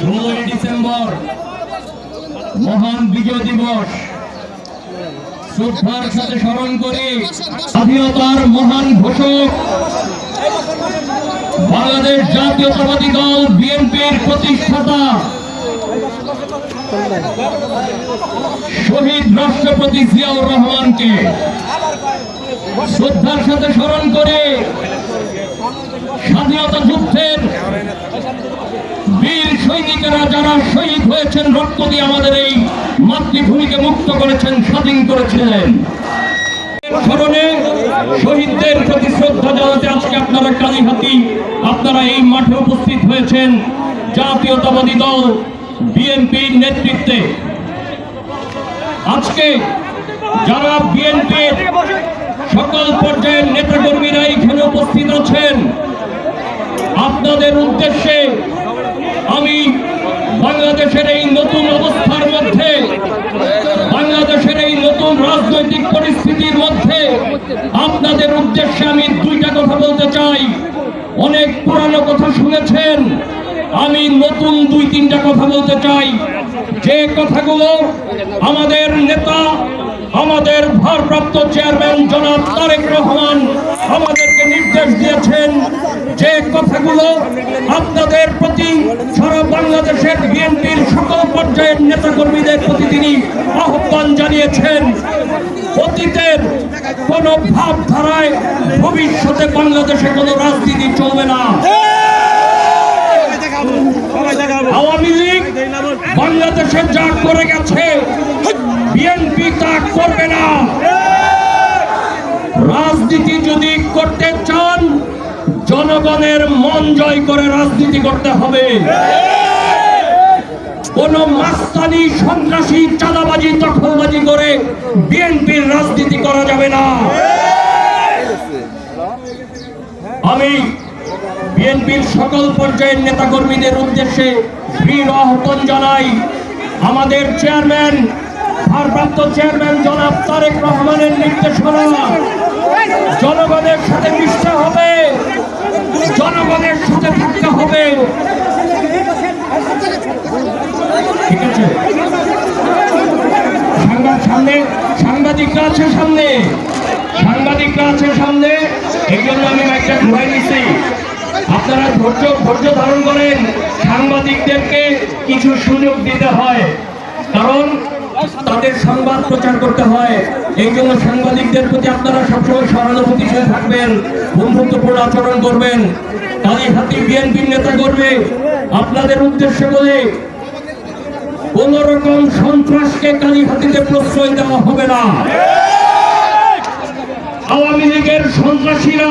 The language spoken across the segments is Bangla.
অক্টোবর মহান বিজয় দিবস। শ্রদ্ধার সাথে স্মরণ করে স্বাধীনতার মহান ঘোষক, বাংলাদেশ জাতীয়তাবাদী দল বিএনপির প্রতিষ্ঠাতা, শহীদ রাষ্ট্রপতি জিয়াউর রহমানকে। শ্রদ্ধার সাথে স্মরণ করে, স্বাধীনতা যুদ্ধের সৈনিকেরা যারা শহীদ হয়েছেন, রক্ত দিয়ে আমাদের এই মাতৃভূমিকে মুক্ত করেছেন, স্বাধীন করেছিলেন। স্মরণে শহীদদের প্রতি শ্রদ্ধা জানাতে আজকে আপনারা কালীহাতি, আপনারা এই মাঠে উপস্থিত হয়েছেন, জাতীয়তাবাদী দল, বিএনপির নেতৃত্বে। আজকে যারা বিএনপির সকল পর্যায়ের নেতাকর্মীরা এখানে উপস্থিত আছেন, আপনাদের উদ্দেশ্যে বাংলাদেশের এই নতুন অবস্থার মধ্যে, বাংলাদেশের এই নতুন রাজনৈতিক পরিস্থিতির মধ্যে আপনাদের উদ্দেশ্যে আমি দুইটা কথা বলতে চাই। অনেক পুরানো কথা শুনেছেন, আমি নতুন দুই তিনটা কথা বলতে চাই। যে কথাগুলো আমাদের নেতা, আমাদের ভারপ্রাপ্ত চেয়ারম্যান জনাব তারেক রহমান আমাদেরকে নির্দেশ দিয়েছেন, যে কথাগুলো আপনাদের বাংলাদেশের বিএনপির সকল পর্যায়ের নেতাকর্মীদের প্রতি তিনি আহ্বান জানিয়েছেন, অতীতের কোন ভাবধারায় ভবিষ্যতে বাংলাদেশে কোনো রাজনীতি চলবে না। আওয়ামী লীগ বাংলাদেশে যা করে গেছে, বিএনপি তা করবে না। রাজনীতি যদি করতে চান, জনগণের মন জয় করে রাজনীতি করতে হবে। কোন মাস্তানি সন্ত্রাসী চাঁদাবাজি দখলবাজি করে বিএনপির রাজনীতি করা যাবে না। আমি বিএনপির সকল পর্যায়ের নেতাকর্মীদের উদ্দেশ্যে দৃঢ় আহ্বান জানাই, আমাদের চেয়ারম্যান, ভারপ্রাপ্ত চেয়ারম্যান জনাব তারেক রহমানের নির্দেশনা, জনগণের সাথে মিশতে হবে, জনগণের সাথে থাকতে হবে। আছে। সাংবাদ সামনে, সাংবাদিকরা আছে সামনে। সাংবাদিকরা আছে সামনে। এই জন্য আমি একটা ঘুরাই নিচ্ছি আপনারা ধৈর্য ধৈর্য ধারণ করেন। সাংবাদিকদেরকে কিছু সুযোগ দিতে হয়। কারণ তাদের সংবাদ প্রচার করতে হয়। এই জন্য সাংবাদিকদের প্রতি আপনারা সবসময় সহানুভূতিশীল থাকবেন, বন্ধুত্বপূর্ণ আচরণ করবেন। কালীহাতি বিএনপির নেতা করবে। আপনাদের উদ্দেশ্য বলে কোন রকম সন্ত্রাসকে কালীহাতিতে প্রশ্রয় দেওয়া হবে না। আওয়ামী লীগের সন্ত্রাসীরা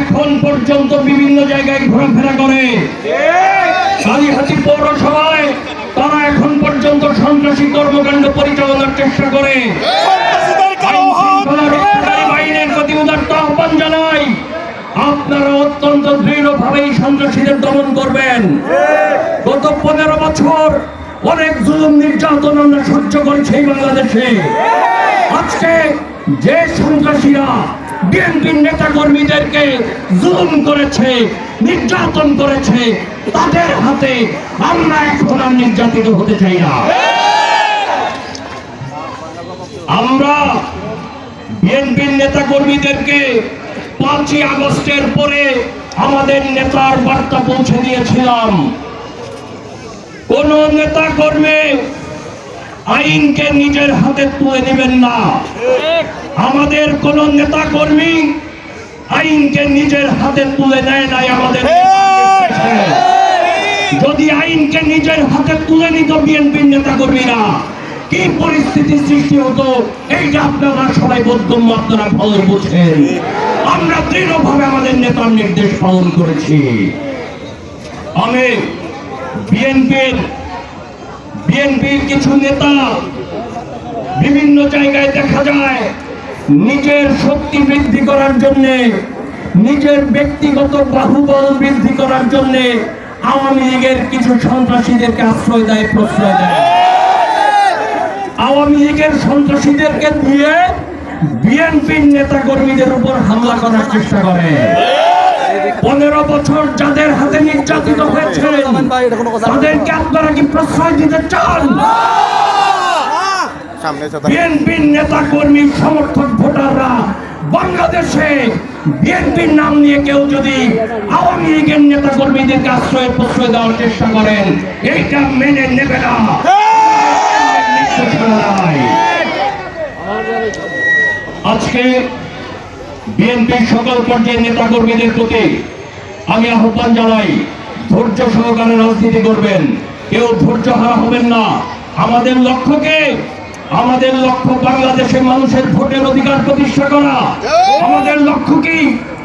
এখন পর্যন্ত বিভিন্ন জায়গায় ঘোরাফেরা করে। কালীহাতি পৌরসভায় তারা এখন পর্যন্ত সন্ত্রাসী কর্মকাণ্ড পরিচালনার চেষ্টা করে। বাহিনীর প্রতি উদার্ত আহ্বান জানাই। আপনারা অত্যন্ত দৃঢ়ভাবে এই সন্ত্রাসীদের দমন অনেক জুলুম নির্যাতন আমরা সহ্য করেছি বাংলাদেশে। আজকে যে সন্ত্রাসীরা বিএনপির নেতা কর্মীদেরকে জুলুম করেছে, নির্যাতন করেছে, তাদের হাতে আমরা এখন আর নির্যাতিত হতে চাই না। আমরা বিএনপির নেতা কর্মীদেরকে পাঁচই আগস্টের পরে আমাদের নেতার বার্তা পৌঁছে দিয়েছিলাম। কোন নেতা কর্মী আইনকে নিজের হাতে তুলে নেবেন না। আমাদের কোন নেতা কর্মী আইনকে নিজের হাতে তুলে নেয় নাই আমাদের যদি আইনকে নিজের হাতে তুলে নিত বিএনপির নেতা কর্মীরা কি পরিস্থিতি সৃষ্টি হতো? এইটা আপনারা সবাই বোধগম্য আপনারা ভালো বুঝেন আমরা দৃঢ়ভাবে আমাদের নেতার নির্দেশ পালন করেছি। আমি বিএনপির বিএনপির কিছু নেতা বিভিন্ন জায়গায় দেখা যায়, নিজের শক্তি বৃদ্ধি করার জন্য, নিজের ব্যক্তিগত বাহুবল বৃদ্ধি করার জন্য আওয়ামী লীগের কিছু সন্ত্রাসীদেরকে আশ্রয় দেয়, প্রশ্রয় দেয়। আওয়ামী লীগের সন্ত্রাসীদেরকে দিয়ে বিএনপির নেতা কর্মীদের উপর হামলা করার চেষ্টা করে। পনেরো বছর যাদের হাতে নির্যাতিত হয়েছে তাদেরকে আপনারা কি প্রশ্রয় দিতে চান? বিএনপির নেতা কর্মী সমর্থক ভোটাররা বাংলাদেশে বিএনপির নাম নিয়ে কেউ যদি আওয়ামী লীগের নেতা কর্মীদেরকে আশ্রয় প্রশ্রয় দেওয়ার চেষ্টা করেন এইটা মেনে নেবে না। আজকে বিএনপির সকল পর্যায়ের নেতা কর্মীদের প্রতি আমি আহ্বান জানাই, ধৈর্য সহকারে রাজনীতি করবেন। কেউ ধৈর্য হারা হবেন না। আমাদের লক্ষ্যকে, আমাদের লক্ষ্য বাংলাদেশের মানুষের ভোটের অধিকার প্রতিষ্ঠা করা। আমাদের লক্ষ্য কি?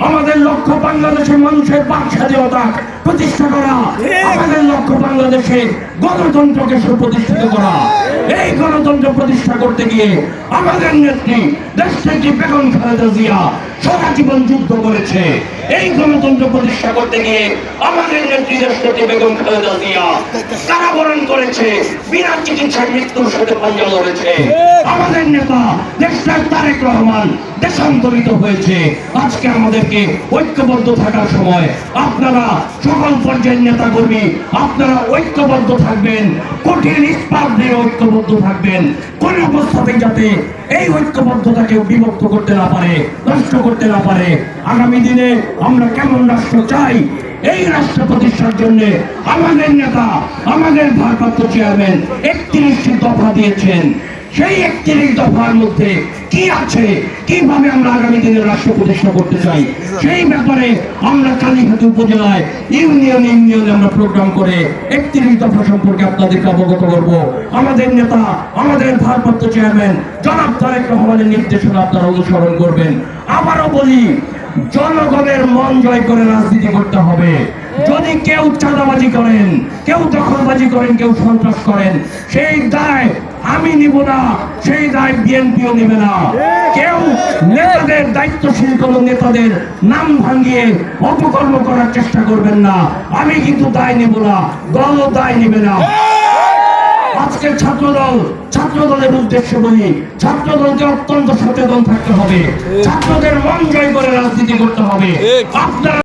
আমাদের লক্ষ্য বাংলাদেশের মানুষের বাক স্বাধীনতা প্রতিষ্ঠা করা। আমাদের লক্ষ্য বাংলাদেশে গণতন্ত্রকে সুপ্রতিষ্ঠিত করা। এই গণতন্ত্র প্রতিষ্ঠা করতে গিয়ে আমাদের নেত্রী, দেশ নেত্রী বেগম খালেদা জিয়া সারা জীবন যুদ্ধ করেছে। এই গণতন্ত্র প্রতিষ্ঠা করতে গিয়ে আমাদের নেত্রী বেগম খালেদা জিয়া কারাবরণ করেছে, বিনা চিকিৎসায় মৃত্যুর সাথে পাঞ্জা লড়েছে। আমাদের নেতা দেশটার তারেক রহমান দেশান্তরিত হয়েছে। আজকে আমাদেরকে ঐক্যবদ্ধ থাকার সময় আপনারা সকল পর্যায়ের নেতা কর্মী আপনারা ঐক্যবদ্ধ থাকবেন, কঠিন ইস্পাত দিয়ে ঐক্যবদ্ধ থাকবেন। কোন অবস্থাতে যাতে এই ঐক্যবদ্ধতাকে বিভক্ত করতে না পারে, নষ্ট করতে না পারে, আগামী দিনে আমরা কেমন রাষ্ট্র চাই? এই রাষ্ট্র প্রতিষ্ঠার জন্য আমাদের নেতা, আমাদের ভারপ্রাপ্ত চেয়ারম্যান একত্রিশটি দফা দিয়েছেন। সেই একত্রিশ দফার মধ্যে কি আছে? কীভাবে আমরা আগামী দিনে রাষ্ট্র প্রতিষ্ঠা করতে চাই? সেই ব্যাপারে আমরা কালীঘাট উপজেলায় ইউনিয়ন ইউনিয়নে আমরা প্রোগ্রাম করে একত্রিশ দফা সম্পর্কে আপনাদেরকে অবগত করব। আমাদের নেতা, আমাদের ভারপ্রাপ্ত চেয়ারম্যান জনাব তারেক রহমানের নির্দেশনা আপনারা অনুসরণ করবেন। আবারও বলি, জনগণের মন জয় করে রাজনীতি করতে হবে। কেউ চাঁদাবাজি করেন, কেউ দখলবাজি করেন, কেউ সন্ত্রাস করেন। সেই দায় আমি নিব না, সেই দায় বিএনপিও নেবে না। কেউ নেতাদের দায়িত্বশীল কোন নেতাদের নাম ভাঙিয়ে অপকর্ম করার চেষ্টা করবেন না। আমি কিন্তু দায় নেব না, দলও দায় নেবে না। আজকে ছাত্রদল, ছাত্রদলের উদ্দেশ্যে বলি, ছাত্রদলকে অত্যন্ত সচেতন থাকতে হবে। ছাত্রদের মন জয় করে রাজনীতি করতে হবে। আপনারা